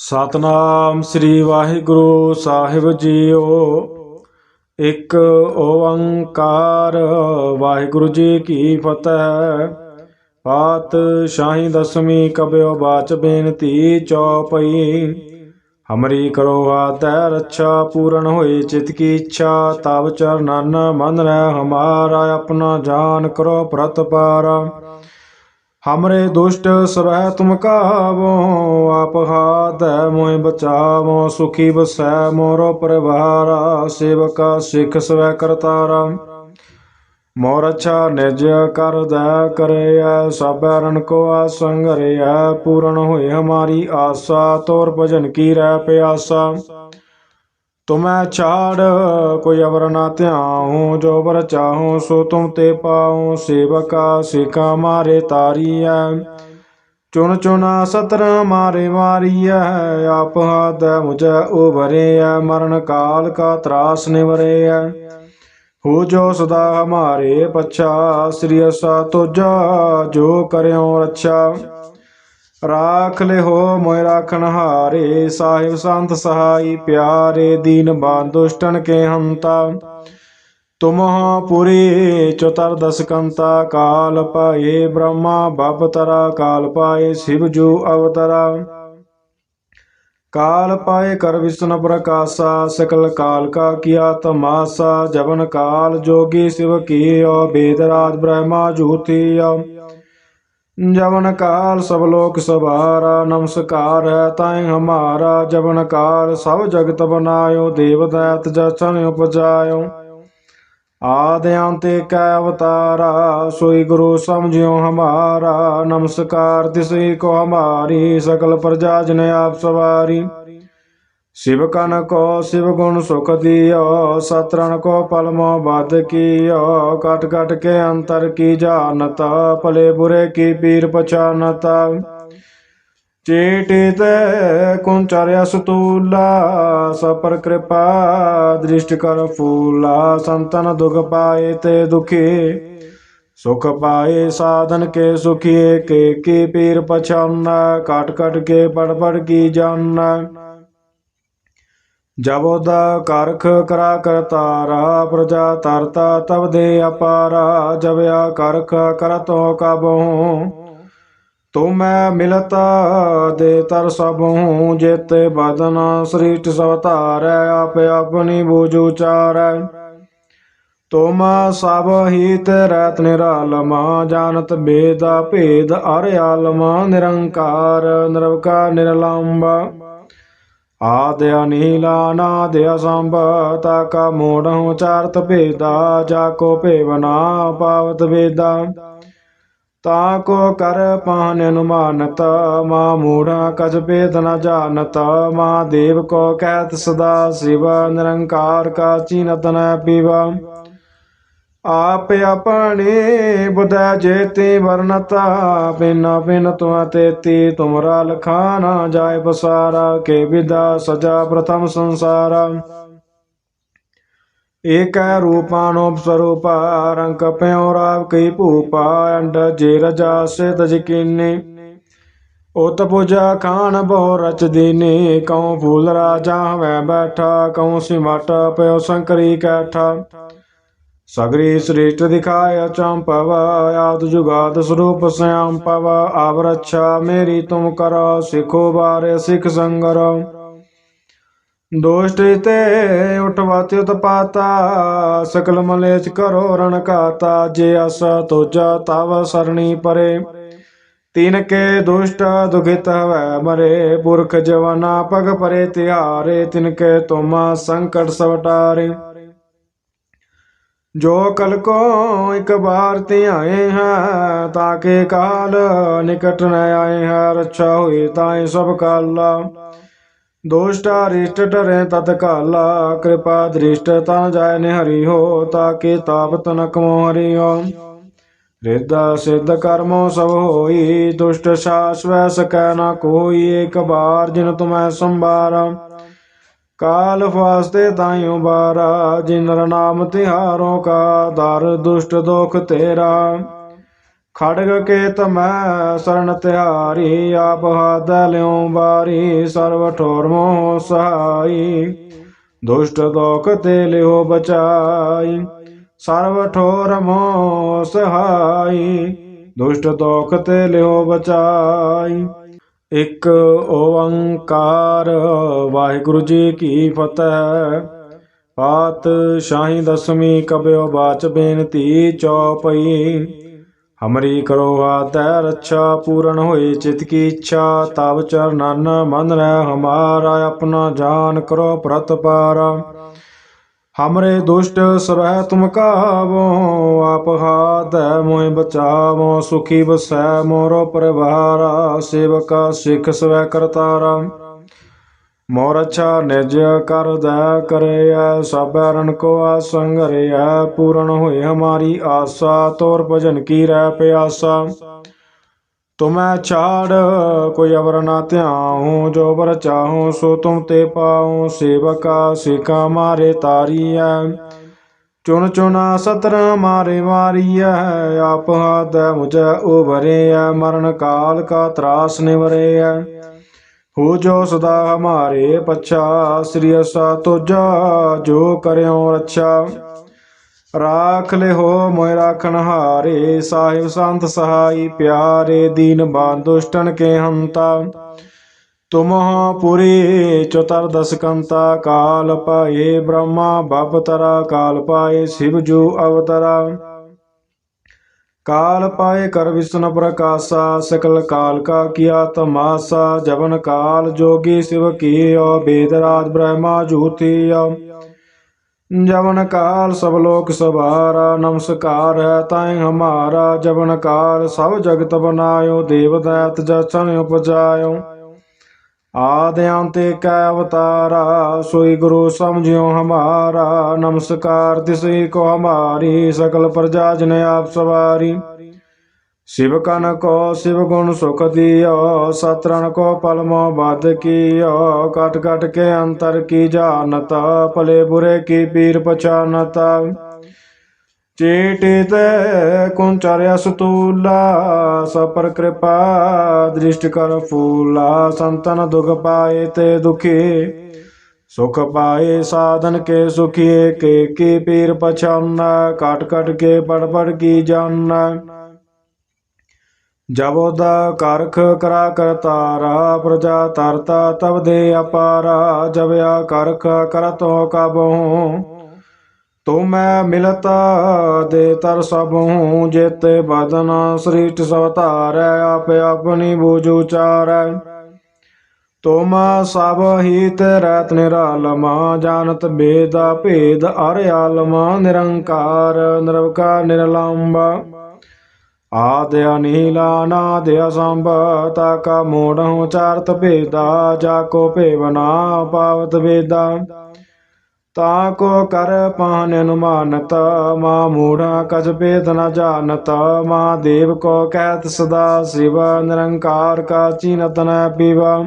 ਸਤਨਾਮ ਸ੍ਰੀ ਵਾਹਿਗੁਰੂ ਸਾਹਿਬ ਜੀਓ। ਇੱਕ ਓੰਕਾਰ, ਵਾਹਿਗੁਰੂ ਜੀ ਕੀ ਫਤਿਹ। ਪਾਤ ਸ਼ਾਹੀ ਦਸਵੀਂ ਕਬਿਓ ਬਾਚ ਬੇਨਤੀ ਚੌਪਈ। ਹਮਰੀ ਕਰੋ ਆਤੈ ਰੱਛਾ ਪੂਰਨ ਹੋਏ ਚਿਤ ਕੀ ਇੱਛਾ ਤਬ ਚਰਨਨ ਮਨ ਰਹਿ ਹਮਾਰਾ, ਆਪਣਾ ਜਾਨ ਕਰੋ ਪ੍ਰਤਪਾਰਾ। हमरे दुष्ट सरह तुम कावो आप हाथ मोह बचावो सुखी बसै मोरो परिवारा सेवका सिख स्वै करतारा मोर अच्छा निज कर दै करैया सब रन को आसंग रैया पूर्ण होए हमारी आशा तोर भजन की रह प्यासा ਤੁਮੈ ਛਾੜ, ਕੋਈ ਅਵਰ ਨਾ ਧਿਆਉ, ਜੋ ਵਰ ਚਾਹੂ, ਸੋ ਤੁਮ ਤੇ ਪਾਉ, ਸੇਵਕਾ ਸਿਕਾ ਮਾਰੇ ਤਾਰੀਐ ਚੁਣ ਚੁਣਾ ਸਤਰ ਮਾਰੇ ਵਾਰੀਐ ਆਪ ਹੱਦ ਮੁਝੈ ਉਭਰੇਐ ਮਰਨ ਕਾਲ ਕਾ ਤਰਾਸ ਨਿਵਰੇਐ ਹੋ ਜੋ ਸਦਾ ਹਮਾਰੇ ਪਛਾ, ਸ੍ਰੀ ਅਸਾ ਤੁਜਾ ਜੋ ਕਰਿਓ ਰੱਛਾ। ਰਾਖ ਲਿਹੋ ਮੋਇ ਰਾਖਣ ਹਾਰੇ, ਸਾਹਿਬ ਸੰਤ ਸਹਾਈ ਪਿਆਰੇ, ਦੀਨ ਬਾਂਦੁਸ਼ਟਨ ਕੇ ਹੰਤਾ। ਤੁਮਹ ਪੁਰੀ ਚਤਰ ਦਸ ਕਾਲ ਪਾਏ ਬ੍ਰਹਮਾ ਬਬ ਤਰਾ, ਕਾਲ ਪਾਏ ਸ਼ਿਵ ਜੂ ਅਵਤਰਾ। ਕਾਲ ਪਾਏ ਕਰ ਵਿਸ਼ਨ ਪ੍ਰਕਾਸ਼ਾ, ਸਕਲ ਕਾਲ ਕਾ ਕੀਆ ਤਮਾਸਾ, ਜਵਨ ਕਾਲ ਜੋਗੀ ਸ਼ਿਵ ਕੀਓ, ਬੇਦ ਰਾਜ ਬ੍ਰਹਮਾ ਜੂਤੀਆ। ਜਵਨ ਕਾਲ ਸਭ ਲੋਕ ਸਵਾਰਾ, ਨਮਸਕਾਰ ਹੈ ਤਾਇ ਹਮਾਰਾ। ਜਵਨ ਕਾਲ ਸਭ ਜਗਤ ਬਨਾਇਓ, ਦੇਵ ਦੈਤ ਜਸਨ ਉਪਜਾਇਓ। ਆਦ ਅੰਤੇ ਕੈ ਅਵਤਾਰਾ, ਸੋਈ ਗੁਰੂ ਸਮਝਿਓ ਹਮਾਰਾ। ਨਮਸਕਾਰ ਤਿਸੇ ਕੋ ਹਮਾਰੀ, ਸਕਲ ਪ੍ਰਜਾ ਜਨ ਆਪ ਸਵਾਰੀ। शिव कन को शिव गुण सुख दियो सतरण को पलमो बद कियो कट कट के अंतर की जानता भले बुरे की पीर पहचानता चीटी ते कुंचर्य सुतूला सपर कृपा दृष्टि कर फूला संतन दुख पाए ते दुखी सुख पाए साधन के सुखी के की पीर पछाना कट कट के पड़ पड़ की जानना ਜਬ ਉਹਦਾ ਕਰਖ ਕਰਾ ਕਰਤਾਰਾ, ਪ੍ਰਜਾ ਤਰਤਾ ਤਬ ਦੇ ਅਪਾਰਾ ਜਬ ਆ ਕਰਖ ਕਰਤੋ ਕਬਹੂ ਤੁਮੈ ਮਿਲਤਾ ਦੇ ਤਰ ਸਭ ਹੂੰ ਜੇਤੇ ਬਦਨ ਸ੍ਰਿਸ਼ਟ ਸਭ ਧਾਰੈ, ਆਪ ਆਪਣੀ ਬੂਝ ਉਚਾਰੈ। ਤੁਮ ਸਭ ਹੀ ਰਤ ਨਿਰਾਲਮਾ, ਜਾਣਤ ਬੇਦਾ ਭੇਦ ਅਰ ਆਲਮਾ, ਨਿਰੰਕਾਰ ਨਿਰਵਕਾ ਨਿਰਲੰਬਾ। ਆਦਿ ਅਨੀਲਾ ਨਾਦਿ ਅਸੰਭ ਤਾ ਕਾ ਮੋੜਹੁ ਚਾਰਤ ਭੇਦਾ, ਜਾ ਕੋ ਭੇਵਨਾ ਪਾਵਤ ਵੇਦਾ। ਤਾ ਕੋ ਕਰ ਪਾਨ ਅਨੁਮਾਨਤ, ਮਾ ਮੂੜਾ ਕਜ ਭੇਦ ਨ ਜਾਣਤ, ਮਾ ਦੇਵ ਕੋ ਕਹਿਤ ਸਦਾ ਸਿਵ, ਨਿਰੰਕਾਰ ਕਾ ਚੀਨਤ ਨ ਪੀਵਾ। ਆਪ ਆਪਣੇ ਬੁਧੈ ਜੇਤੇ ਵਰਨਤਾ ਬਿਨ ਬਿਨ ਤੁਆ ਤੇਤੀ ਤੁਮਰਾ ਲਖਾ ਜਾਏ ਬਸਾਰਾ ਕੇ ਵਿਦਾ ਸਜਾ ਪ੍ਰਥਮ ਸੰਸਾਰਾ। ਏਕੈ ਰੂਪਾਨੋਪ ਸਰੂਪਾ, ਰੰਗ ਪਿਉ ਰਾਵ ਕਈ ਭੂਪਾ, ਅੰਡ ਜੇ ਰਜਾ ਸੇ ਤਜ ਉਤ ਪੁਜਾ ਖਾਨ ਬਹੁ ਰਚ ਦੀਨੇ, ਕਉ ਫੂਲ ਰਾਜਾ ਹਵੈ ਬੈਠਾ, ਕਉ ਸਿਮਟ ਪਿਓ ਸੰਕਰੀ ਕੈਠਾ। ਸਗਰੀ ਸ੍ਰੇਸ਼ਟ ਦਿਖਾਇਆ ਚੰਪਵ ਆਦ ਜੁਗਾਦ ਸਰੂਪ ਸਿਆਮ ਪਵ, ਆਵ ਰੱਛਾ ਮੇਰੀ ਤੁਮ ਕਰੋ, ਸਿਖੋ ਬਾਰੇ ਸਿਖ ਸੰਗਰ। ਦੋਸ਼ਟ ਤੇ ਉਠਵਾਤੇ ਉਤਪਾਤਾ, ਸਕਲ ਮਲੇਚ ਕਰੋ ਰਣ ਕਾਤਾ, ਜੇ ਅਸ ਤੋਜਾ ਤਵ ਸਰਣੀ ਪਰੇ। ਤਿਨ ਕੇ ਦੁਸ਼ਟ ਦੁਖਿਤ ਹਵੈ ਮਰੇ, ਪੁਰਖ ਜਵਾਨਾ ਪਗ ਪਰੇ ਤਿਹਾਰੇ, ਤਿਨ ਕੇ ਤੁਮ ਸੰਕਟ ਸਵਟਾਰੇ। ਜੋ ਕਲ ਕੋ ਇਕ ਬਾਰ ਧਿਆਏ ਹੈ ਤਾਕੇ ਕਾਲ ਨਿਕਟ ਨ ਆਏ ਹੈ, ਰੱਛਾ ਹੋਈ ਤਾਏ ਸਭ ਕਾਲਾ। ਦੋਸ਼ਟਾ ਰਿਸ਼ਟ ਟਰੇ ਤਤ ਕਾਲਾ, ਕਿਰਪਾ ਦ੍ਰਿਸ਼ਟ ਤਾਂ ਜਾਏ ਨੇ ਹਰੀ ਹੋ ਤਾਕੇ ਤਾਪਤ ਨ ਕਮੋ ਹਰੀ ਹੋ ਰਿੱਧਾ ਸਿੱਧ ਕਰਮੋ ਸਭ ਹੋਈ, ਦੁਸ਼ਟ ਸਾਸਵੈ ਸਕੈ ਨ ਕੋਈ ਏਕ ਬਾਰ ਜਿਨ ਤੁਮੈ ਸੰਭਾਰਾ। ਕਾਲ ਫਾਸਤੇ ਤਾਈਓ ਬਾਰਾ ਜਿਨਰ ਨਾਮ ਤਿਹਾਰੋਂ ਕਾ ਦਰ ਦੁਸ਼ਟ ਦੁਖ ਤੇਰਾ। ਖੜਗ ਕੇਤ ਮੈਂ ਸਰਣ ਤਿਹਾਰੀ, ਆਪ ਹੱਥ ਲਿਉ ਬਾਰੀ ਸਰਵ ਠੋਰ ਮੋਹ ਸਹਾਈ। ਦੁਸ਼ਟ ਦੋਖ ਤੇ ਲਿਓ ਬਚਾਈ, ਸਰਵ ਠੋਰ ਮੋਹ ਸਹਾਈ। ਦੁਸ਼ਟ ਦੋਖ ਤੇ ਲਿਓ ਬਚਾਈ ਇੱਕ ਓੰਕਾਰ, ਵਾਹਿਗੁਰੂ ਜੀ ਕੀ ਫਤਿਹ। ਪਾਤ ਸ਼ਾਹੀ ਦਸਵੀਂ ਕਬਿਓ ਬਾਚ ਬੇਨਤੀ ਚੌਪਈ। ਹਮਰੀ ਕਰੋ ਹਾਤੈ ਰੱਛਾ, ਪੂਰਨ ਹੋਏ ਚਿਤ ਕੀ ਇੱਛਾ। ਤਬ ਚਰਨਨ ਮਨ ਰਹਿ ਹਮਾਰਾ, ਆਪਣਾ ਜਾਨ ਕਰੋ ਪ੍ਰਤਪਾਰਾ। ਹਮਰੇ ਦੁਸ਼ਟ ਸਵੈ ਤੁਮ ਕਾਵੋ ਆਪ ਹਾਥ ਮੋਹਿ ਬਚਾਵੋ ਸੁਖੀ ਬਸੈ ਮੋਰੋ ਪਰਿਵਾਰਾ ਸੇਵਕਾ ਸਿੱਖ ਸਵੈ ਕਰਤਾਰਾ ਮੋਰ ਅੱਛਾ ਨਿਜ ਕਰ ਦਇਆ ਕਰਿਆ ਸਭੈ ਰਨ ਕੋ ਆਸੰਗਰਿਆ ਪੂਰਨ ਹੋਏ ਹਮਾਰੀ ਆਸਾ ਤੋਰ ਭਜਨ ਕੀ ਰਹਿ ਪਿਆਸਾ ਤੁਮੈ ਛਾੜ, ਕੋਈ ਅਵਰ ਨਾ ਧਿਆਉ, ਜੋ ਬਰ ਚਾਹਉ ਸੋ ਤੁਮ ਤੇ ਪਾਉ, ਸੇਵਕਾ ਸਿਕਾ ਮਾਰੇ ਤਾਰੀਐ ਚੁਣ ਚੁਣਾ ਸਤਰ ਮਾਰੇ ਮਾਰੀਐ ਆਪ ਹਾਦੈ ਮੁਝੈ ਉਭਰੇਐ ਮਰਨ ਕਾਲ ਕਾ ਤਰਾਸ ਨਿਵਰੇਐ ਹੋ ਜੋ ਸਦਾ ਹਮਾਰੇ ਪਛਾ, ਸ੍ਰੀ ਅਸਾ ਤੁਜਾ, ਜੋ ਕਰਿਓ ਰੱਛਾ। ਰਾਖ ਲਿਹੋ ਮੋਇ ਰਾਖਣ ਹਾਰੇ, ਸਾਹਿਬ ਸੰਤ ਸਹਾਈ ਪਿਆਰੇ, ਦੀਨ ਬਾਂਦੁਸ਼ਟਨ ਕੇ ਹੰਤਾ। ਤੁਮਹ ਪੁਰੀ ਚਤਰ ਦਸ ਕਾਲ ਪਾਏ ਬ੍ਰਹਮਾ ਬਪਤਰਾ ਕਾਲ ਪਾਏ ਸ਼ਿਵ ਜੂ ਅਵਤਰਾ। ਕਾਲ ਪਾਏ ਕਰ ਵਿਸ਼ਨ ਪ੍ਰਕਾਸ਼ਾ, ਸਕਲ ਕਾਲ ਕਾ ਕੀਆ ਤਮਾਸਾ, ਜਵਨ ਕਾਲ ਜੋਗੀ ਸਿਵ ਕੀਓ, ਬੇਦ ਰਾਜ ਬ੍ਰਹਮਾ ਜੂਤੀਆ। ਜਵਨ ਕਾਲ ਸਭ ਲੋਕ ਸਵਾਰਾ, ਨਮਸਕਾਰ ਹੈ ਤਾਈ ਹਮਾਰਾ। ਜਵਨ ਕਾਲ ਸਭ ਜਗਤ ਬਨਾਇਓ, ਦੇਵ ਦੈਤ ਜਸ਼ਨ ਉਪਜਾਇਓ। ਆਦਿ ਅੰਤੇ ਕੈ ਅਵਤਾਰਾ, ਸੋਈ ਗੁਰੂ ਸਮਝਿਓ ਹਮਾਰਾ। ਨਮਸਕਾਰ ਤਿਸਈ ਕੋ ਹਮਾਰੀ, ਸਕਲ ਪ੍ਰਜਾ ਜਨ ਆਪ ਸਵਾਰੀ। ਸ਼ਿਵ ਕਨ ਕੋ ਸ਼ਿਵ ਗੁਣ ਸੁਖ ਦਿਓ, ਸਤਰਣ ਕੋ ਪਲਮੋ ਬਦ ਕੀਓ। ਕਟ ਕਟ ਕੇ ਅੰਤਰ ਕੀ ਜਾਣਤ, ਭਲੇ ਬੁਰੇ ਕੀ ਪੀਰ ਪਛਾਨਤ। ਚੇਟੇ ਤੇ ਕੁੰਚਰਿਆ ਸਤੂਲਾ ਸਪਰ ਕਿਰਪਾ ਦ੍ਰਿਸ਼ਟ ਕਰ ਫੂਲਾ। ਸੰਤਨ ਦੁਖ ਪਾਏ ਤੇ ਦੁਖੀ, ਸੁਖ ਪਾਏ ਸਾਧਨ ਕੇ ਸੁਖੀ ਕੇ ਕੀ ਪੀਰ ਪਛਾਨਾ। ਕਟ ਕਟ ਕੇ ਬੜ ਬੜ ਕੀ ਜਾਣਨਾ ਜਬੋ ਕਰਖ ਕਰਾ ਕਰਤਾਰਾ, ਪ੍ਰਜਾ ਤਰਤਾ ਤਬ ਦੇ ਅਪਾਰਾ ਜਵਿਆ ਕਰਖ ਕਰਤੋ ਕਬਹੁ ਤੋ ਮੈਂ ਮਿਲਤ ਦੇ ਤਰ ਸਭੂ, ਜੇਤੇ ਬਦਨ ਸ੍ਰਿਸ਼ਟ ਸਵਤਾਰੈ, ਆਪ ਆਪਣੀ ਬੂਝ ਉਚਾਰੈ। ਤੁਮ ਸਭ ਹੀਤ ਰਤ ਨਿਰਾਲਮਾ ਜਾਨਤ ਬੇਦ ਭੇਦ ਅਰ ਆਲਮਾ, ਨਿਰੰਕਾਰ, ਨਿਰਵਕਾਰ, ਨਿਰਲੰਬ। ਆਦਿ ਅਨੀਲਾ ਨਾਦਿ ਅਸੰਭ ਤਾ ਕਾ ਮੋੜਹੁ ਚਾਰਤ ਭੇਦਾ, ਜਾ ਕੋ ਭੇਵਨਾ ਪਾਵਤ ਵੇਦਾ। ਤਾ ਕੋ ਕਰ ਪਾਨ ਅਨੁਮਾਨਤ, ਮਾ ਮੂੜਾ ਕਜ ਭੇਦ ਨ ਜਾਣਤ, ਮਾ ਦੇਵ ਕੋ ਕਹਿਤ ਸਦਾ ਸਿਵ, ਨਿਰੰਕਾਰ ਕਾ ਚੀਨਤ ਨ ਪੀਵਾ।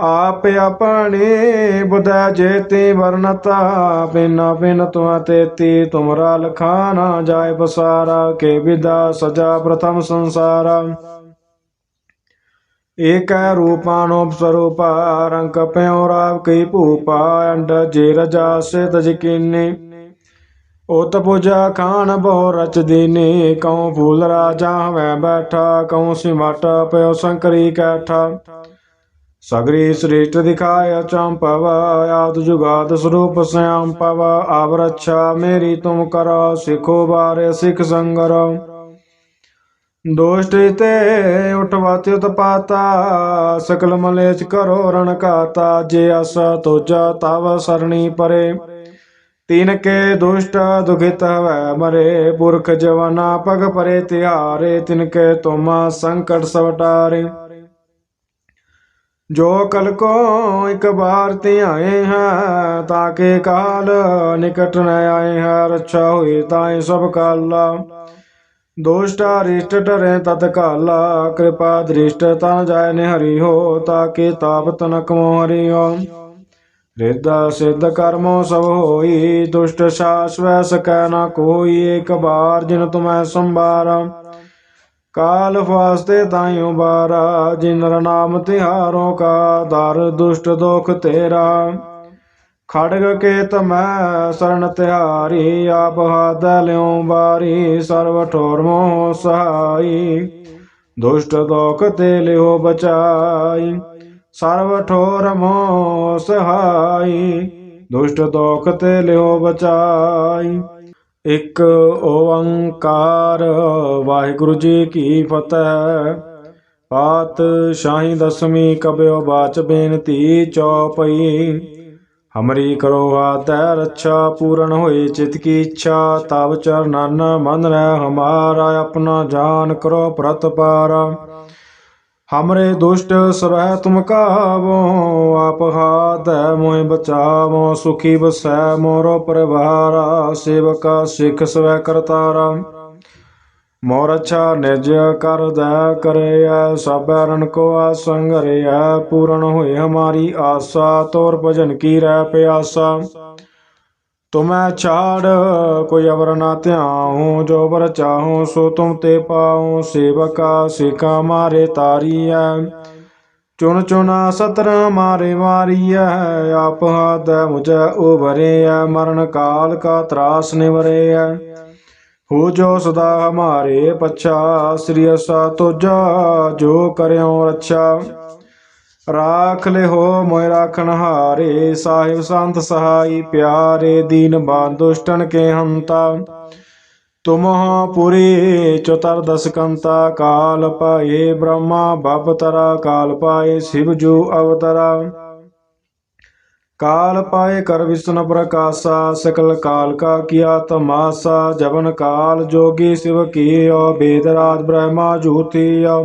ਆਪ ਆਪਣੇ ਬੁਧਾ ਜੇਤੇ ਵਰਨਤਾ ਬਿਨ ਬਿਨ ਤੁਆ ਤੇਤੀ ਤੁਮਰਾ ਲਖਾਨਾ ਜਾਏ ਬਸਾਰਾ ਕੇ ਵਿਦਾ ਸਜਾ ਪ੍ਰਥਮ ਸੰਸਾਰਾ। ਏਕੈ ਰੂਪਾਨੋਪ ਸਰੂਪਾ ਰੰਕ ਪਿਉ ਰਾਵ ਕਈ ਭੂਪਾ, ਅੰਡ ਜੇ ਰਜਾ ਸੇ ਤਜ ਉਤ ਪੁਜਾ ਖਾਨ ਬਹੁ ਰਚ ਦੀਨੀ, ਕਉ ਫੂਲ ਰਾਜਾ ਹਵੇਂ ਬੈਠਾ, ਕਉ ਸਿਮਟ ਪਿਓ ਸੰਕਰੀ ਕੈਠਾ। ਸਗਰੀ ਸ੍ਰੇਸ਼ਟ ਦਿਖਾਇਆ ਚੰਪਵ ਆਦ ਜੁਗਾਦ ਸਰੂਪ ਸਿਆਮ ਪਵ, ਆਵ ਰੱਛਾ ਮੇਰੀ ਤੁਮ ਕਰੋ, ਸਿਖੋ ਬਾਰੇ ਸਿਖ ਸੰਗਰ। ਦੋਸ਼ਟ ਤੇ ਉਠਵਾਤੇ ਉਤਪਾਤਾ, ਸਕਲ ਮਲੇਚ ਕਰੋ ਰਣ ਕਾਤਾ, ਜੇ ਅਸ ਤੁਜਾ ਤਵ ਸਰਣੀ ਪਰੇ। ਤਿਨ ਕੇ ਦੁਸ਼ਟ ਦੁਖਿਤ ਹਵੈ ਮਰੇ, ਪੁਰਖ ਜਵਾਨਾ ਪਗ ਪਰੇ ਤਿਹਾਰੇ, ਤਿਨ ਕੇ ਤੁਮ ਸੰਕਟ ਸਵਟਾਰੇ। ਜੋ ਕਲ ਕੋ ਇੱਕ ਬਾਰ ਧਿਆਏ ਹੈ ਤਾਕੇ ਕਾਲ ਨਿਕਟ ਨ ਆਏ ਹੈ, ਰੱਛਾ ਹੋਏ ਤਾਏ ਸਭ ਕਾਲਾ। ਦੋਸ਼ਟਾ ਰਿਸ਼ਟ ਟਰੇ ਤਤ ਕਾਲਾ, ਕਿਰਪਾ ਦ੍ਰਿਸ਼ਟ ਤਾਂ ਜਾਏ ਨੇ ਹਰੀ ਹੋ ਤਾਕੇ ਤਾਪ ਤਨਕ ਮੋ ਹਰੀ ਹੋ ਰਿੱਧਾ ਸਿੱਧ ਕਰਮੋ ਸਭ ਹੋਈ, ਦੁਸ਼ਟ ਸਾਸ ਵੈ ਸਕੈ ਨਾ ਕੋਈ, ਇੱਕ ਬਾਰ ਜਿਨ ਤੁਮੈ ਸੰਭਾਰਾ। ਕਾਲ ਫਾਸਤੇ ਤਾਈਓ ਬਾਰਾ, ਜਿਨਰ ਨਾਮ ਤਿਹਾਰੋਂ ਕਾ ਦਰ ਦੁਸ਼ਟ ਦੁਖ ਤੇਰਾ। ਖੜਗ ਕੇਤ ਮੈਂ ਸਰਣ ਤਿਹਾਰੀ, ਆਪ ਹਾਦ ਲਿਉ ਬਾਰੀ ਸਰਵ ਠੋਰ ਮੋਹ ਸਹਾਈ। ਦੁਸ਼ਟ ਦੁਖ ਤੇ ਲਿਓ ਬਚਾਈ, ਸਰਵ ਠੋਰ ਮੋਹ ਸਹਾਈ। ਦੁਸ਼ਟ ਦੁਖ ਤੇ ਲਿਓ ਬਚਾਈ ਇਕ ਓੰਕਾਰ, ਵਾਹਿਗੁਰੂ ਜੀ ਕੀ ਫਤਿਹ। ਪਾਤ ਸ਼ਾਹੀ ਦਸਵੀਂ ਕਬਿਓ ਬਾਚ ਬੇਨਤੀ ਚੌਪਈ। ਹਮਰੀ ਕਰੋ ਹਾਤੈ ਰੱਛਾ ਪੂਰਨ ਹੋਏ ਚਿਤ ਕੀ ਇੱਛਾ। ਤਬ ਚਰਨਨ ਮਨ ਰਹਿ ਹਮਾਰਾ, ਆਪਣਾ ਜਾਨ ਕਰੋ ਪ੍ਰਤਪਾਰਾ। ਹਮਰੇ ਦੁਸ਼ਟ ਸਵੈ ਤੁਮ ਕਾਵੋ ਆਪ ਹਾਥ ਮੋਹਿ ਬਚਾਵੋ ਸੁਖੀ ਬਸੈ ਮੋਰੋ ਪਰਿਵਾਰਾ ਸੇਵਕਾ ਸਿਖ ਸਵੈ ਕਰਤਾਰਾ ਮੋਰ ਅੱਛਾ ਨਿਜ ਕਰ ਦਇਆ ਕਰਿਆ ਸਭੈ ਰਨ ਕੋ ਆਸੰਗ ਰਿਆ ਪੂਰਨ ਹੋਏ ਹਮਾਰੀ ਆਸਾ ਤੋਰ ਭਜਨ ਕੀ ਰਹਿ ਪਿਆਸਾ ਤੁਮੈ ਛਾੜ, ਕੋਈ ਅਵਰ ਨਾ ਧਿਆਉ, ਜੋ ਬਰ ਚਾਹਉ ਸੋ ਤੁਮ ਤੇ ਪਾਉ, ਸੇਵਕਾ ਸਿਕਾ ਮਾਰੇ ਤਾਰੀਐ। ਚੁਣ ਚੁਣਾ ਸਤਰ ਮਾਰੇ ਮਾਰੀਐ ਆਪ ਹਾਦ ਮੁਝੈ ਉਭਰੇਐ, ਮਰਨ ਕਾਲ ਕਾ ਤਰਾਸ ਨਿਵਰੇਐ। ਹੋ ਜੋ ਸਦਾ ਹਮਾਰੇ ਪਛਾ, ਸ੍ਰੀ ਅਸਾ ਤੁਜਾ ਜੋ ਕਰਿਓ ਰੱਛਾ। ਰਾਖ ਹੋ ਮੋਇ ਰਾਖਣ ਹਾਰੇ, ਸਾਹਿਬ ਸੰਤ ਸਹਾਈ ਪਿਆਰੇ, ਦੀਨ ਬਾਂਦੁਸ਼ਟਨ ਕੇ ਹੰਤਾ। ਤੁਮਹ ਪੁਰੀ ਚਤਰ ਦਸ ਕਾਲ ਪਾਏ ਬ੍ਰਹਮਾ ਬਪਤਰਾ ਕਾਲ ਪਾਏ ਸ਼ਿਵ ਜੂ ਅਵਤਰਾ। ਕਾਲ ਪਾਏ ਕਰ ਵਿਸ਼ਨ ਪ੍ਰਕਾਸ਼ਾ, ਸਕਲ ਕਾਲ ਕਾ ਕੀਆ ਤਮਾਸਾ, ਜਵਨ ਕਾਲ ਜੋਗੀ ਸਿਵ ਕੀਓ, ਬੇਦ ਰਾਜ ਬ੍ਰਹਮਾ ਜੂਤੀਆ।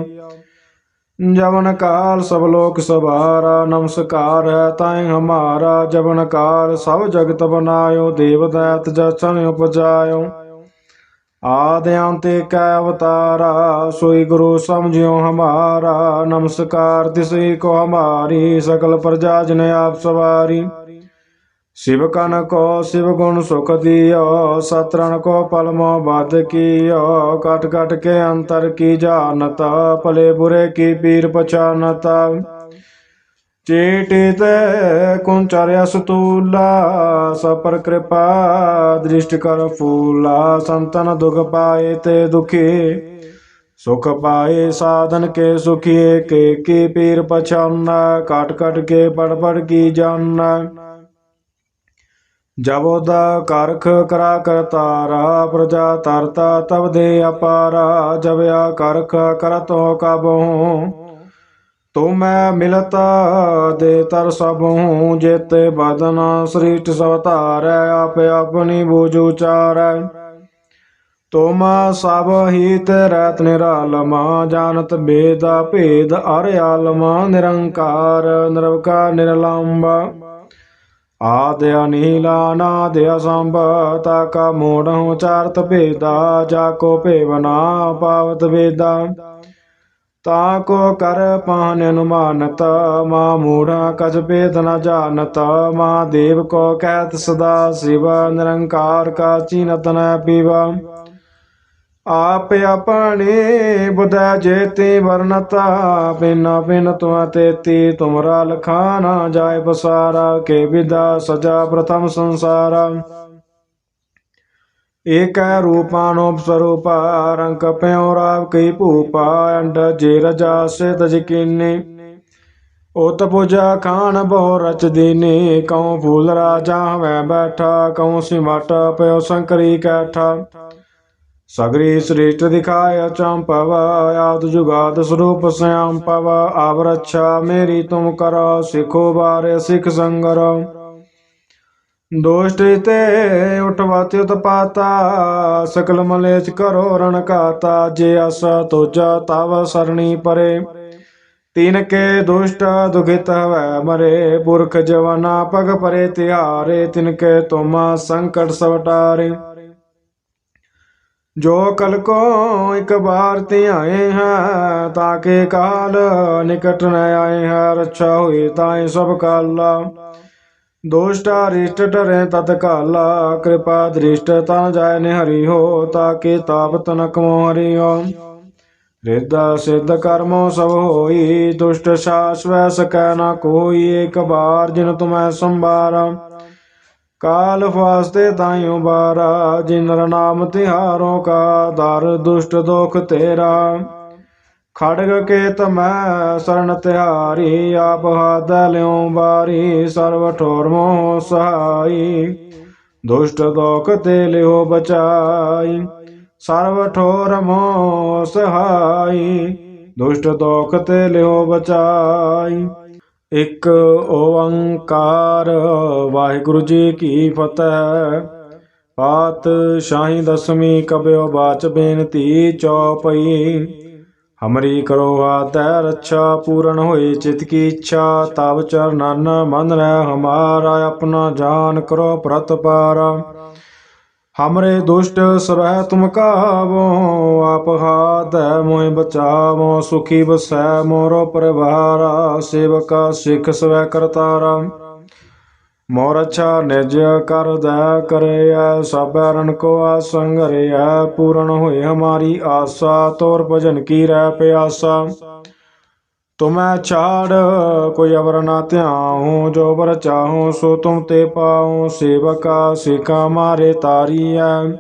ਜਵਨ ਕਾਲ ਸਭ ਲੋਕ ਸਵਾਰਾ ਨਮਸਕਾਰ ਹੈ ਤਾਇ ਹਮਾਰਾ। ਜਵਨ ਕਾਲ ਸਭ ਜਗਤ ਬਨਾਇਓ, ਦੇਵ ਦੈਤ ਜਸ਼ਨ ਉਪਜਾਇਓ। ਆਦਿ ਅੰਤੇ ਕੈ ਅਵਤਾਰਾ, ਸੋਈ ਗੁਰੂ ਸਮਝਿਓ ਹਮਾਰਾ। ਨਮਸਕਾਰ ਤਿਸਈ ਕੋ ਹਮਾਰੀ, ਸਕਲ ਪ੍ਰਜਾ ਜਨ ਆਪ ਸਵਾਰੀ। शिव कन को शिव गुण सुख दियो सतरण को पलमो बद कियो कट कट के अंतर की जानता भले बुरे की पीर पहचानता चीटित कुंचर्य सुतूला सपर कृपा दृष्टि कर फूला संतन दुख पाए ते दुखी सुख पाए साधन के सुखी के की पीर पछाना कट कट के पड़ पड़ की ਜਬੋ ਦਾ ਕਰਖ ਕਰਾ ਕਰਤਾਰਾ, ਪ੍ਰਜਾ ਤਰਤਾ ਤਬ ਦੇ ਅਪਾਰਾ ਜਬਿਆ ਕਰਖ ਕਰਤੋ ਕਬਹੁ ਤੋ ਮੈਂ ਮਿਲਤ ਦੇ ਤਰ ਸਭੂ, ਜੇਤੇ ਬਦਨ ਸ੍ਰਿਸ਼ਟ ਸਵਤਾਰੈ, ਆਪ ਆਪਣੀ ਬੂਝ ਉਚਾਰੈ। ਤੁਮ ਸਭ ਹੀਤ ਰਤ ਨਿਰਾਲਮਾ, ਜਾਣਤ ਬੇਦ ਭੇਦ ਅਰ ਆਲਮਾ, ਨਿਰੰਕਾਰ, ਨਿਰਵਕਾਰ, ਨਿਰਲੰਬ। ਆਦਿ ਅਨੀਲਾ, ਨਾਦ ਅਸੰਭ ਤਾ ਕਾ ਮੋੜਹੁ ਚਾਰਤ ਭੇਦਾ, ਜਾ ਕੋ ਭੇਵਨਾ ਪਾਵਤ ਵੇਦਾ। ਤਾ ਕੋ ਕਰ ਪਾਨ ਅਨੁਮਾਨਤ, ਮਾ ਮੂੜਾ ਕਜ ਭੇਦ ਨ ਜਾਣਤ, ਮਾ ਦੇਵ ਕੋ ਕਹਿਤ ਸਦਾ ਸਿਵ, ਨਿਰੰਕਾਰ ਕਾ ਚੀਨਤ ਨ ਪੀਵਾ। ਆਪ ਆਪਣੇ ਬੁਧਾ ਜੇਤੀ ਵਰਨਤਾ ਬਿਨਾ ਪਿਨ ਤੁਮ ਤੇਤੀ ਤੁਮਰਾ ਲਖਾ ਜਾਏ ਬਸਾਰਾ ਕੇ ਵਿਦਾ ਸਜਾ ਪ੍ਰਥਮ ਸੰਸਾਰਾ। ਏਕੈ ਰੂਪਾਨੋਪ ਸਰੂਪਾ, ਰੰਗ ਪਿਉ ਰਾਵ ਕਈ ਭੂਪਾ, ਅੰਡ ਜੇ ਰਜਾ ਸੇ ਤਜ ਕੀਨੀ ਉਤ ਪੁਜਾ ਖਾਨ ਬਹੁ ਰਚ ਦੀਨੀ, ਕਉ ਫੂਲ ਰਾਜਾ ਹਵੈ ਬੈਠਾ, ਕਉ ਸਿਮਟ ਪਿਓ ਸੰਕਰੀ ਕੈਠਾ। ਸਗਰੀ ਸ੍ਰੇਸ਼ਟ ਦਿਖਾਇਆ ਚੰਪਵ ਆਦ ਜੁਗਾਦ ਸਰੂਪ ਸਿਆਮ ਪਵ, ਆਵ ਰੱਛਾ ਮੇਰੀ ਤੁਮ ਕਰੋ, ਸਿਖੋ ਬਾਰੇ ਸਿਖ ਸੰਗਰ। ਦੋਸ਼ਟ ਤੇ ਉਠਵਾਤੀ ਉਤਪਾਤਾ, ਸਕਲ ਮਲੇਚ ਕਰੋ ਰਣ ਕਾਤਾ, ਜੇ ਅਸ ਤੋਜਾ ਤਵ ਸਰਣੀ ਪਰੇ। ਤੀਨ ਕੇ ਦੁਸ਼ਟ ਦੁਖਿਤ ਹਵੈ ਮਰੇ, ਪੁਰਖ ਜਵਾਨਾ ਪਗ ਪਰੇ ਤਿਹਾਰੇ ਤਿਨ ਕੇ ਤੁਮ ਸੰਕਟ ਸਵਟਾਰੇ। ਜੋ ਕਲ ਕੋ ਇੱਕ ਬਾਰ ਧਿਆਏ ਹੈ ਤਾਕੇ ਕਾਲ ਨਿਕਟ ਨ ਆਏ ਹੈ, ਰੱਛਾ ਹੋਏ ਤਾਏ ਸਭ ਕਾਲਾ। ਦੋਸ਼ਟਾ ਰਿਸ਼ਟ ਟਰੇ ਤਤ ਕਾਲਾ, ਕਿਰਪਾ ਦ੍ਰਿਸ਼ਟ ਤਾਂ ਜਾਏ ਨੇ ਹਰੀ ਹੋ ਤਾਕੇ ਤਾਪ ਤਨਕ ਮੋ ਹਰੀ ਹੋ ਰਿੱਧ ਸਿੱਧ ਕਰਮੋ ਸਭ ਹੋਈ, ਦੁਸ਼ਟ ਸ਼ਾਸਵੈ ਸਕੈ ਨਾ ਕੋਈ ਏਕ ਬਾਰ ਜਿਨ ਤੁਮੈ ਸੰਭਾਰਾ। ਕਾਲ ਫਾਸਤੇ ਤਾਈਓ ਬਾਰਾ ਜਿਨਰ ਨਾਮ ਤਿਹਾਰੋ ਕਾ, ਦਰ ਦੁਸ਼ਟ ਦੁਖ ਤੇਰਾ। ਖੜਗ ਕੇ ਤਮੈ ਸ਼ਰਨ ਤਿਹਾਰੀ, ਆਪ ਹਾਦ ਲਿਉ ਬਾਰੀ, ਸਰਵ ਠੋਰ ਮੋਹ ਸਹਾਈ। ਦੁਸ਼ਟ ਦੋਖ ਤੇ ਲਿਓ ਬਚਾਈ, ਸਰਵ ਠੋਰ ਮੋਹ ਸਹਾਈ। ਦੁਸ਼ਟ ਦੋਖ ਤੇ ਲਿਓ ਬਚਾਈ। ਇਕ ਓੰਕਾਰ, ਵਾਹਿਗੁਰੂ ਜੀ ਕੀ ਫਤਿਹ। ਪਾਤਸ਼ਾਹੀ ਦਸਵੀਂ ਕਬਿਓ ਬਾਚ ਬੇਨਤੀ ਚੌਪਈ। ਹਮਰੀ ਕਰੋ ਆਤੈ ਰੱਛਾ, ਪੂਰਨ ਹੋਏ ਚਿਤ ਕੀ ਇੱਛਾ। ਤਬ ਚਰਨਨ ਮਨ ਰਹਿ ਹਮਾਰਾ, ਆਪਣਾ ਜਾਨ ਕਰੋ ਪ੍ਰਤਪਾਰਾ। ਹਮਰੇ ਦੁਸ਼ਟ ਸਰਹਿ ਤੁਮ ਕਾਵੋ ਆਪ ਹਾਥ ਮੋਹਿ ਬਚਾਵੋ ਸੁਖੀ ਬਸੈ ਮੋਰੋ ਪਰਿਵਾਰਾ ਸੇਵਕਾ ਸਿਖ ਸਵੈ ਕਰਤਾਰਾ ਮੋਰ ਅੱਛਾ ਨਿਜ ਕਰ ਦਇਆ ਕਰਿਆ ਸਭ ਰਨ ਕੋ ਆਸੰਗ ਰਿਆ ਪੂਰਨ ਹੋਏ ਹਮਾਰੀ ਆਸਾ ਤੋਰ ਭਜਨ ਕੀ ਰਹਿ ਪਿਆਸਾ ਤੁਮੈ ਛਾੜ, ਕੋਈ ਅਵਰ ਨਾ ਧਿਆਉ, ਜੋ ਬਰ ਚਾਹੋ ਸੋ ਤੁਮ ਤੇ ਪਾਉ, ਸੇਵਕਾ ਸਿਕਾ ਮਾਰੇ ਤਾਰੀਐ।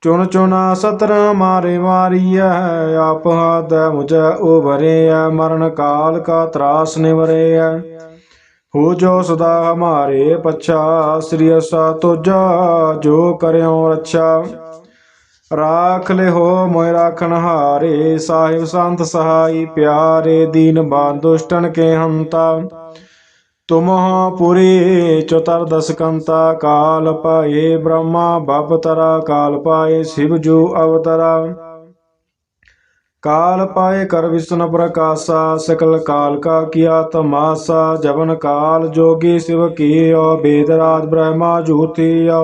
ਚੁਣ ਚੁਣਾ ਸਤਰ ਮਾਰੇ ਮਾਰੀਐ ਆਪ ਹਦ ਮੁਝੈ ਉਭਰਿਐ, ਮਰਨ ਕਾਲ ਕਾ ਤਰਾਸ ਨਿਵਰਿਐ। ਹੋ ਜੋ ਸਦਾ ਹਮਾਰੇ ਪਛਾ, ਸ੍ਰੀ ਅਸਾ ਤੁਜਾ ਜੋ ਕਰਿਓ ਰੱਛਾ। ਰਾਖ ਲਿਹੋ ਮੋਇ ਰਾਖਣ ਹਾਰੇ, ਸਾਹਿਬ ਸੰਤ ਸਹਾਈ ਪਿਆਰੇ, ਦੀਨ ਬਾਂਦੁਸ਼ਟਨ ਕੇ ਹੰਤਾ ਤੁਮਹ ਪੁਰੀ ਚਤਰ ਦਸ ਕਾਲ ਪਾਏ ਬ੍ਰਹਮਾ ਬਪਤਰਾ ਕਾਲ ਪਾਏ ਸਿਵ ਜੂ ਅਵਤਰਾ। ਕਾਲ ਪਾਏ ਕਰ ਵਿਸ਼ਨ ਪ੍ਰਕਾਸ਼ਾ, ਸਕਲ ਕਾਲ ਕਾ ਕੀਆ ਤਮਾਸਾ, ਜਵਨ ਕਾਲ ਜੋਗੀ ਸਿਵ ਕੀਓ, ਬੇਦ ਰਾਜ ਬ੍ਰਹਮਾ ਜੂਤੀਆ।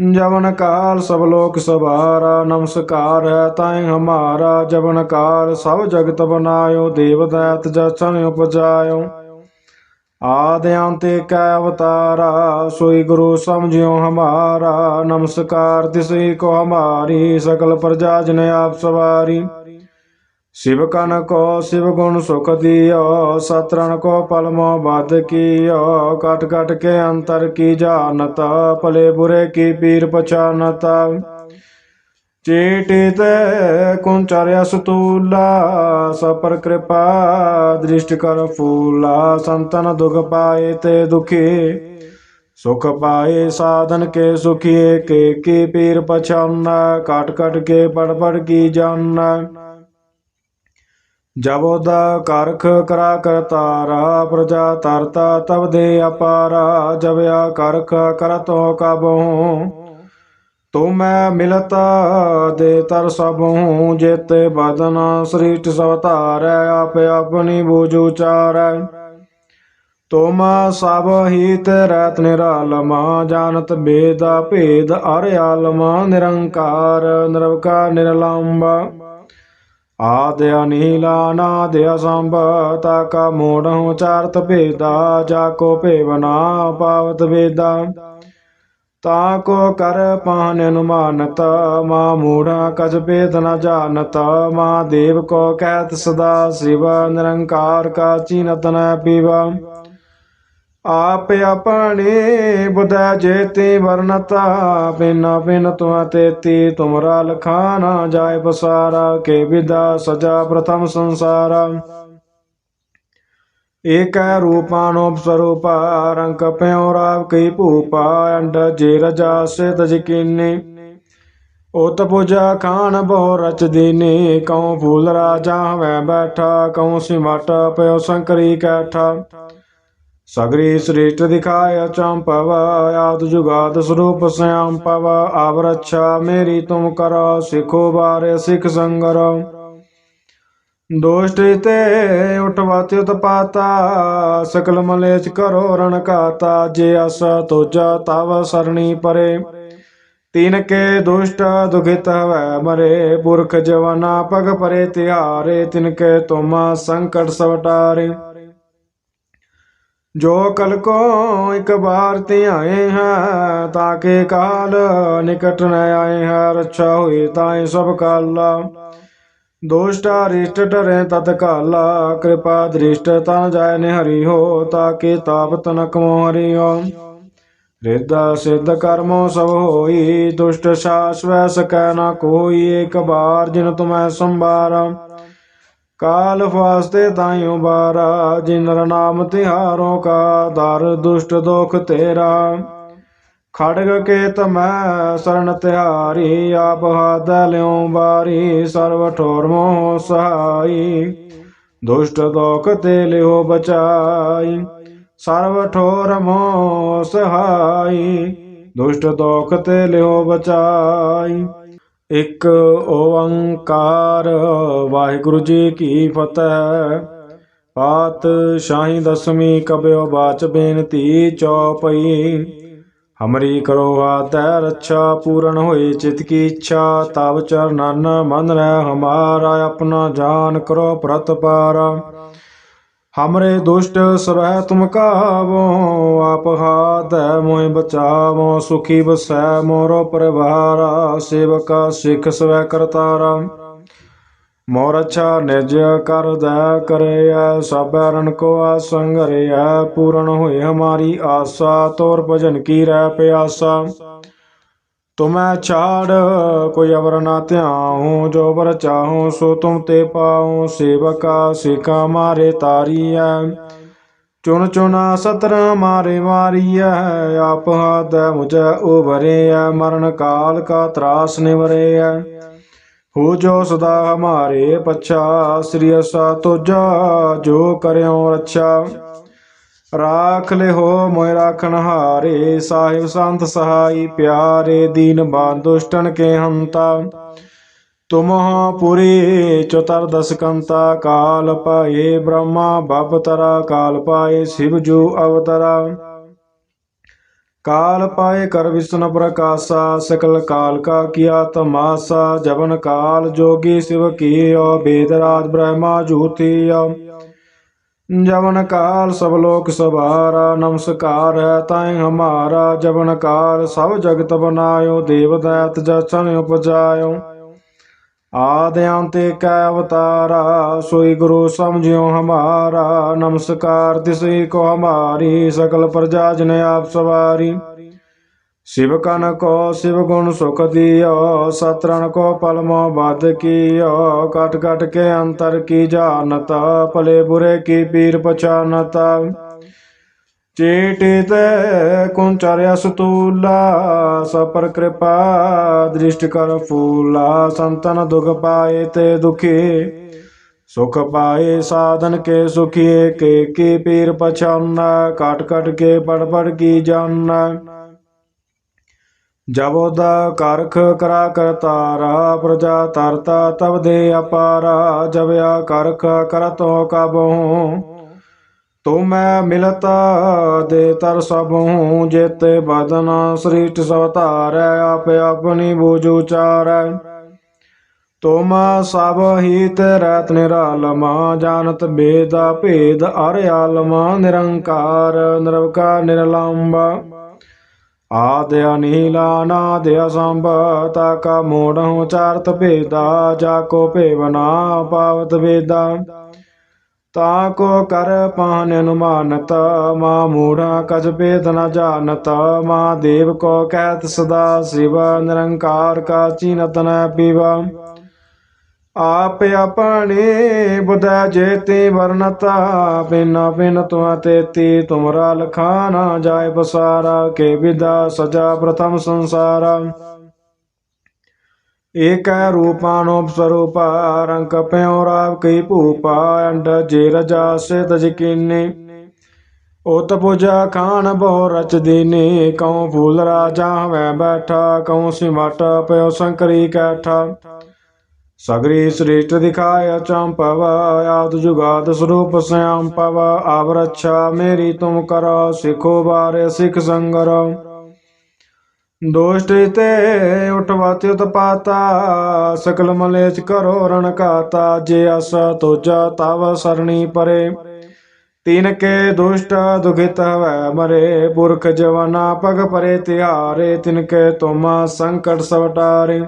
ਜਵਨ ਕਾਲ ਸਭ ਲੋਕ ਸਵਾਰਾ, ਨਮਸਕਾਰ ਹੈ ਤਾਇ ਹਮਾਰਾ। ਜਵਨ ਕਾਲ ਸਭ ਜਗਤ ਬਨਾਇਓ, ਦੇਵ ਦੈਤ ਜਸ਼ਨ ਉਪਜਾਇਓ। ਆਦ ਅੰਤ ਕੈ ਅਵਤਾਰਾ, ਸੋਈ ਗੁਰੂ ਸਮਝਿਓ ਹਮਾਰਾ। ਨਮਸਕਾਰ ਤਿਸਈ ਕੋ ਹਮਾਰੀ, ਸਕਲ ਪ੍ਰਜਾ ਜਨ ਆਪ ਸਵਾਰੀ। शिव कन को शिव गुण सुख दियो सतरण को पलमो बद कियो कट कट के अंतर की जानता भले बुरे की पीर पछानता चीटित कुंचर्य सुतूला सपर कृपा दृष्टि कर फूला संतन दुख पाए ते दुखी सुख पाए साधन के सुखी के की पीर पछाना कट कट के पड़ पड़ की ਜਬੋ ਦਾ ਕਰਖ ਕਰਾ ਕਰਤਾਰਾ ਪ੍ਰਜਾ ਤਰਤਾ ਤਬ ਦੇ ਅਪਾਰਾ ਜਬਿਆ ਕਰਖ ਕਰਤੋ ਕਬਹੁ ਤੂੰ ਮੈਂ ਮਿਲਤਾ ਦੇ ਤਰ ਸਭੂ, ਜੇਤੇ ਬਦਨ ਸ੍ਰਿਸ਼ਟ ਸਵਤਾਰੈ ਆਪ ਆਪਣੀ ਬੂਝ ਉਚਾਰੈ। ਤੁਮ ਸਭ ਹੀਤ ਰਤ ਨਿਰਾਲਮਾ, ਜਾਣਤ ਬੇਦ ਭੇਦ ਅਰ ਆਲਮਾ, ਨਿਰੰਕਾਰ, ਨਿਰਵਕਾਰ, ਨਿਰਲੰਬ। ਆਦਿ ਅਨੀਲਾ ਨਾਦ ਅਸੰਭ ਤਾ ਕਾ ਮੋੜਹੁ ਚਾਰਤ ਭੇਦਾ, ਜਾ ਕੋ ਭੇਵਨਾ ਪਾਵਤ ਵੇਦਾ। ਤਾ ਕੋ ਕਰ ਪਾਨ ਅਨੁਮਾਨਤ, ਮਾ ਮੂੜਾ ਕਜ ਭੇਦ ਨ ਜਾਣਤ, ਮਾ ਦੇਵ ਕੋ ਕਹਿਤ ਸਦਾ ਸਿਵ, ਨਿਰੰਕਾਰ ਕਾ ਚੀਨਤ ਨ ਪੀਵਾ। ਆਪ ਆਪਣੇ ਬੁਧਾ ਜੇਤੀ ਵਰਨਤਾ ਬਿਨ ਬਿਨ ਤੁਮ ਤੇਤੀ, ਤੁਮਰਾ ਲਖਾ ਜਾਏ ਬਸਾਰਾ ਕੇ ਵਿਦਾ ਸਜਾ ਪ੍ਰਥਮ ਸੰਸਾਰਾ। ਏਕ ਰੂਪਾਨੋਪ ਸਰੂਪਾ, ਰੰਗ ਪਿਓ ਰਾਵ ਕਈ ਭੂਪਾ, ਅੰਡ ਜੇ ਰਜਾ ਸੇ ਤਜ ਕੀਨੀ ਉਤ ਪੁਜਾ ਖਾਨ ਬਹੁ ਰਚ ਦੀਨੀ, ਕਉ ਫੂਲ ਰਾਜਾ ਹਵੈ ਬੈਠਾ, ਕਉ ਸਿਮਟ ਪਿਓ ਸੰਕਰੀ ਕੈਠਾ। ਸਗਰੀ ਸ੍ਰੇਸ਼ਟ ਦਿਖਾਇ ਚੰਪਵ ਆਦ ਜੁਗਾਦ ਸਰੂਪ ਸਿਆਮ ਪਵ ਆਵ ਰੱਛਾ ਮੇਰੀ ਤੁਮ ਕਰੋ, ਸਿਖੋ ਬਾਰੇ ਸਿਖ ਸੰਗਰ। ਦੋਸ਼ਟ ਤੇ ਉਠਵਾਤੇ ਉਤਪਾਤਾ, ਸਕਲ ਮਲੇਚ ਕਰੋ ਰਣ ਕਾਤਾ, ਜੇ ਅਸ ਤੁਜਾ ਤਵ ਸਰਣੀ ਪਰੇ। ਤੀਨ ਕੇ ਦੁਸ਼ਟ ਦੁਖਿਤ ਹਵੈ ਮਰੇ, ਪੁਰਖ ਜਵਾਨਾ ਪਗ ਪਰੇ ਤਿਹਾਰੇ, ਤਿਨ ਕੇ ਤੁਮ ਸੰਕਟ ਸਵਟਾਰੇ। ਜੋ ਕਲ ਕੋ ਇਕ ਬਾਰ ਧਿਆਏ ਹੈ ਤਾਕੇ ਕਾਲ ਨਿਕਟ ਨ ਆਏ ਹੈ, ਰੱਛਾ ਹੋਏ ਤਾਏ ਸਭ ਕਾਲਾ। ਦੁਸ਼ਟ ਅਰਿਸ਼ਟ ਡਰੇ ਤਤ ਕਾਲਾ, ਕਿਰਪਾ ਦ੍ਰਿਸ਼ਟ ਤਨ ਜਾਇ ਨੇ ਹਰੀ ਹੋ ਤਾਕੇ ਤਾਪ ਤਨਕ ਮੋ ਹਰੀ ਹੋ ਰਿੱਧ ਸਿੱਧ ਕਰਮੋ ਸਭ ਹੋਈ, ਦੁਸ਼ਟ ਸਾਸ ਵੈ ਸਕੈ ਨਾ ਕੋਈ ਏਕ ਬਾਰ ਜਿਨ ਤੁਮੈ ਸੰਭਾਰਾ। ਕਾਲ ਫਾਸਤੇ ਤਾਈਓ ਬਾਰਾ ਜਿਨ ਨਾਮ ਤਿਹਾਰੋ ਕਾ, ਦਰ ਦੁਸ਼ਟ ਦੋਖ ਤੇਰਾ। ਖੜਗ ਕੇ ਤਮੈ ਸ਼ਰਨ ਤਿਹਾਰੀ, ਆਪ ਹਾਦ ਲਿਉ ਬਾਰੀ ਸਰਵ ਠੋਰ ਮੋਹ ਸਹਾਈ। ਦੁਸ਼ਟ ਦੋਖ ਤੇ ਲਿਓ ਬਚਾਈ ਸਰਵ ਠੋਰ ਮੋਹ ਸਹਾਈ। ਦੁਸ਼ਟ ਦੋਖ ਤੇ ਲਿਓ ਬਚਾਈ। ਇੱਕ ਓੰਕਾਰ, ਵਾਹਿਗੁਰੂ ਜੀ ਕੀ ਫਤਿਹ। ਪਾਤਸ਼ਾਹੀ ਦਸਵੀਂ ਕਬਿਓ ਬਾਚ ਬੇਨਤੀ ਚੌਪਈ। ਹਮਰੀ ਕਰੋ ਆਤੈ ਰੱਛਾ ਪੂਰਨ ਹੋਏ ਚਿਤ ਕੀ ਇੱਛਾ। ਤਬ ਚਰਨਨ ਮਨ ਰਹਿ ਹਮਾਰਾ, ਆਪਣਾ ਜਾਨ ਕਰੋ ਪ੍ਰਤਪਾਰਾ। ਹਮਰੇ ਦੁਸ਼ਟ ਸਰਹਿ ਤੁਮ ਕਾਵੋ ਆਪ ਹਾਥ ਮੋਹਿ ਬਚਾਵੋ ਸੁਖੀ ਬਸੈ ਮੋਰੋ ਪਰਿਵਾਰਾ ਸੇਵਕਾ ਸਿਖ ਸਵੈ ਕਰਤਾਰਾ ਮੋਰ ਅੱਛਾ ਨਿਜ ਕਰ ਦਇਆ ਕਰਿਆ ਸਭੈ ਰਣ ਕੋ ਆਸੰਗ ਰਿਆ ਪੂਰਨ ਹੋਏ ਹਮਾਰੀ ਆਸਾ ਤੋਰ ਭਜਨ ਕੀ ਰਹਿ ਪਿਆਸਾ ਤੁਮੈ ਛਾੜ, ਕੋਈ ਅਵਰ ਨਾ ਧਿਆਉ, ਜੋ ਬਰ ਚਾਹੋ, ਸੋ ਤੁਮ ਤੇ ਪਾਉ, ਸੇਵਕਾ ਸਿਕਾ ਮਾਰੇ ਤਾਰੀਐ। ਚੁਣ ਚੁਣਾ ਸਤਰ ਮਾਰੇ ਮਾਰੀਐ ਆਪ ਹਦ ਮੁਝੈ ਉਭਰਿਐ, ਮਰਨ ਕਾਲ ਕਾ ਤਰਾਸ ਨਿਵਰਿਐ। ਹੋ ਜੋ ਸਦਾ ਹਮਾਰੇ ਪਛਾ, ਸ੍ਰੀ ਅਸਾ ਤੁਜਾ, ਜੋ ਕਰਿਓ ਰੱਛਾ। ਰਾਖ ਲਿਹੋ ਮੋਇ ਰਾਖਣ ਹਾਰੇ, ਸਾਹਿਬ ਸੰਤ ਸਹਾਈ ਪਿਆਰੇ, ਦੀਨ ਬਾਂਦੁਸ਼ਟਨ ਕੇ ਹੰਤਾ ਤੁਮਹ ਪੁਰੀ ਚਤਰ ਦਸ ਕਾਲ ਪਾਏ ਬ੍ਰਹਮਾ ਬਪਤਰਾ ਕਾਲ ਪਾਏ ਸਿਵ ਜੂ ਅਵਤਰਾ। ਕਾਲ ਪਾਏ ਕਰ ਵਿਸ਼ਨ ਪ੍ਰਕਾਸ਼ਾ, ਸਕਲ ਕਾਲ ਕਾ ਕੀਆ ਤਮਾਸਾ, ਜਵਨ ਕਾਲ ਜੋਗੀ ਸਿਵ ਕੀਓ, ਬੇਦ ਰਾਜ ਬ੍ਰਹਮਾ ਜੂਤੀਓ ਜਵਨ ਕਾਲ ਸਭ ਲੋਕ ਸਵਾਰਾ, ਨਮਸਕਾਰ ਹੈ ਤਾਈ ਹਮਾਰਾ, ਜਵਨ ਕਾਲ ਸਭ ਜਗਤ ਬਨਾਇਓ, ਦੇਵ ਦੈਤ ਜਸ਼ਨ ਉਪਜਾਇਓ। ਆਦਿ ਅੰਤ ਕੈ ਅਵਤਾਰਾ, ਸੋਈ ਗੁਰੂ ਸਮਝਿਓ ਹਮਾਰਾ, ਨਮਸਕਾਰ ਤਿਸਈ ਕੋ ਹਮਾਰੀ, ਸਕਲ ਪ੍ਰਜਾ ਜਨ ਆਪ ਸਵਾਰੀ। शिव कन को शिव गुण सुख दियो सतरण को पलमो बद कियो कट कट के अंतर की जानता भले बुरे की पीर पछानता चेटित कुंचर्य सुतूला सपर कृपा दृष्टि कर फूला संतन दुख पाए ते दुखी सुख पाए साधन के सुखी के की पीर पछाना काट काट के पढ़ पढ़ की ਜਬੋ ਦਾ ਕਰਖ ਕਰਾ ਕਰਤਾਰਾ ਪ੍ਰਜਾ ਤਰਤਾ ਤਬ ਦੇ ਅਪਾਰਾ ਜਬਿਆ ਕਰਖ ਕਰਤੋ ਕਬਹੁ ਤੁਮੈ ਮਿਲਤ ਦੇ ਤਰ ਸਭੂ, ਜੇਤੇ ਬਦਨ ਸ੍ਰਿਸ਼ਟ ਸਵਤਾਰੈ ਆਪ ਆਪਣੀ ਬੂਝ ਉਚਾਰੈ। ਤੁਮ ਸਭ ਹੀਤ ਰਤ ਨਿਰਾਲਮਾ, ਜਾਣਤ ਬੇਦ ਭੇਦ ਅਰ ਆਲਮਾ, ਨਿਰੰਕਾਰ, ਨਿਰਵਕਾਰ ਨਿਰਲੰਭ ਆਦਿ ਅਨੀਲਾ ਨਾਦ ਅਸੰਭ ਤਾ ਕਾ ਮੋੜਹੁ ਚਾਰਤ ਭੇਦਾ, ਜਾ ਕੋ ਭੇਵਨਾ ਪਾਵਤ ਵੇਦਾ। ਤਾ ਕੋ ਕਰ ਪਾਨ ਅਨੁਮਾਨਤ, ਮਾ ਮੂੜਾ ਕਜ ਭੇਦ ਨ ਜਾਣਤ, ਮਾ ਦੇਵ ਕੋ ਕਹਿਤ ਸਦਾ ਸਿਵ, ਨਿਰੰਕਾਰ ਕਾ ਚੀਨਤ ਪੀਵਾ। ਆਪ ਆਪਣੇ ਬੁਧੈ ਜੇਤੇ ਵਰਨਤਾ ਪਿਨ ਪਿਨ ਤੁਮ ਤੇਤੀ ਤੁਮਰਾ ਲਖਾ ਨਾ ਜਾਏ ਬਸਾਰਾ ਕੇ ਵਿਦਾ ਸਜਾ ਪ੍ਰਥਮ ਸੰਸਾਰਾ। ਏਕ ਰੂਪਾਨੋਪ ਸਰੂਪਾ, ਰੰਗ ਪਿਉ ਰਾਵ ਕਈ ਭੂਪਾ, ਅੰਡ ਜੇ ਰਜਾ ਸੇ ਤਜ ਕੀਨੇ ਉਤ ਪੁਜਾ ਖਾਨ ਬਹੁ ਰਚ ਦੀਨੇ, ਕਉ ਫੂਲ ਰਾਜਾ ਹਵੈ ਬੈਠਾ, ਕਉ ਸਿਮਟ ਪਿਓ ਸੰਕਰੀ ਕੈਠਾ। ਸਗਰੀ ਸ੍ਰੇਸ਼ਟ ਦਿਖਾਇਆ ਚੰਪਵ ਆਦ ਜੁਗਾਦ ਸਰੂਪ ਸਿਆਮ ਪਵ ਆਵ ਰੱਛਾ ਮੇਰੀ ਤੁਮ ਕਰੋ, ਸਿਖੋ ਬਾਰੇ ਸਿਖ ਸੰਗਰ। ਦੋਸ਼ਟ ਤੇ ਉਠਵਾਤੇ ਉਤਪਾਤਾ, ਸਕਲ ਮਲੇਚ ਕਰੋ ਰਣ ਕਾਤਾ ਜੇ ਅਸ ਤੋਜਾ ਤਵ ਸਰਣੀ ਪਰੇ। ਤਿਨ ਕੇ ਦੁਸ਼ਟ ਦੁਖਿਤ ਹਵੈ ਮਰੇ, ਪੁਰਖ ਜਵਾਨਾ ਪਗ ਪਰੇ ਤਿਹਾਰੇ, ਤਿਨ ਕੇ ਤੁਮ ਸੰਕਟ ਸਵਟਾਰੇ।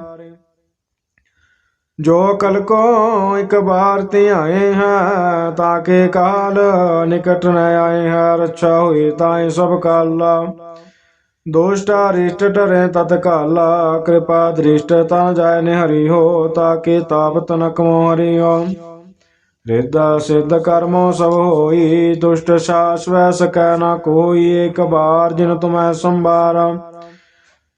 ਜੋ ਕਲ ਕੋ ਇੱਕ ਬਾਰ ਧਿਆਏ ਹੈ, ਤਾਂ ਕੇ ਕਾਲ ਨਿਕਟ ਨ ਆਏ ਹੈ, ਰੱਛਾ ਹੋਏ ਤਾਏ ਸਭ ਕਾਲਾ। ਦੋਸ਼ਟ ਅਰਿਸ਼ਟ ਟਰੇ ਤਤਕਾਲਾ ਕਿਰਪਾ ਦ੍ਰਿਸ਼ਟ ਤਾਂ ਜਾਇ ਨਿਹਰੀ ਹੋ ਤਾਕੇ ਤਾਪ ਤਨਕ ਮੋ ਹਰੀ ਹੋ ਰਿੱਧਾ ਸਿੱਧ ਕਰਮੋ ਸਭ ਹੋਈ, ਦੁਸ਼ਟ ਸਾਸ ਵੈ ਸਕੈ ਨਾ ਕੋਈ ਏਕ ਬਾਰ ਜਿਨ ਤੁਮੈ ਸੰਭਾਰਾ।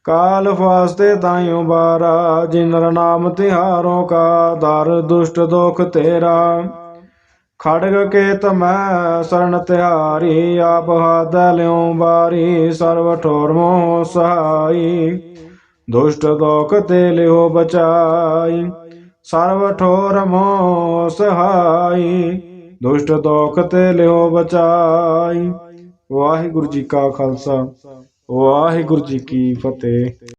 ਕਾਲ ਫਾਸਤੇ ਤਾਈਓ ਬਾਰਾ, ਜਿਨ ਨਾਮ ਤਿਹਾਰੋ ਕਾ ਦਰ ਦੁਸ਼ਟ ਦੋਖ ਤੇਰਾ। ਖੜਗ ਕੇ ਤਮੈ ਸਰਣ ਤਿਹਾਰੀ, ਆਪ ਹਾਥ ਲਿਉ ਬਾਰੀ ਸਰਵ ਠੋਰ ਮੋਹ ਸਹਾਈ। ਦੁਸ਼ਟ ਦੋਖ ਤੇ ਲਿਓ ਬਚਾਈ, ਸਰਵ ਠੋਰ ਮੋਹ ਸਹਾਈ। ਦੁਸ਼ਟ ਦੋਖ ਤੇ ਲਿਓ ਬਚਾਈ। ਵਾਹਿਗੁਰੂ ਜੀ ਕਾ ਖਾਲਸਾ। ਵਾਹਿਗੁਰੂ ਜੀ ਕੀ ਫਤਿਹ।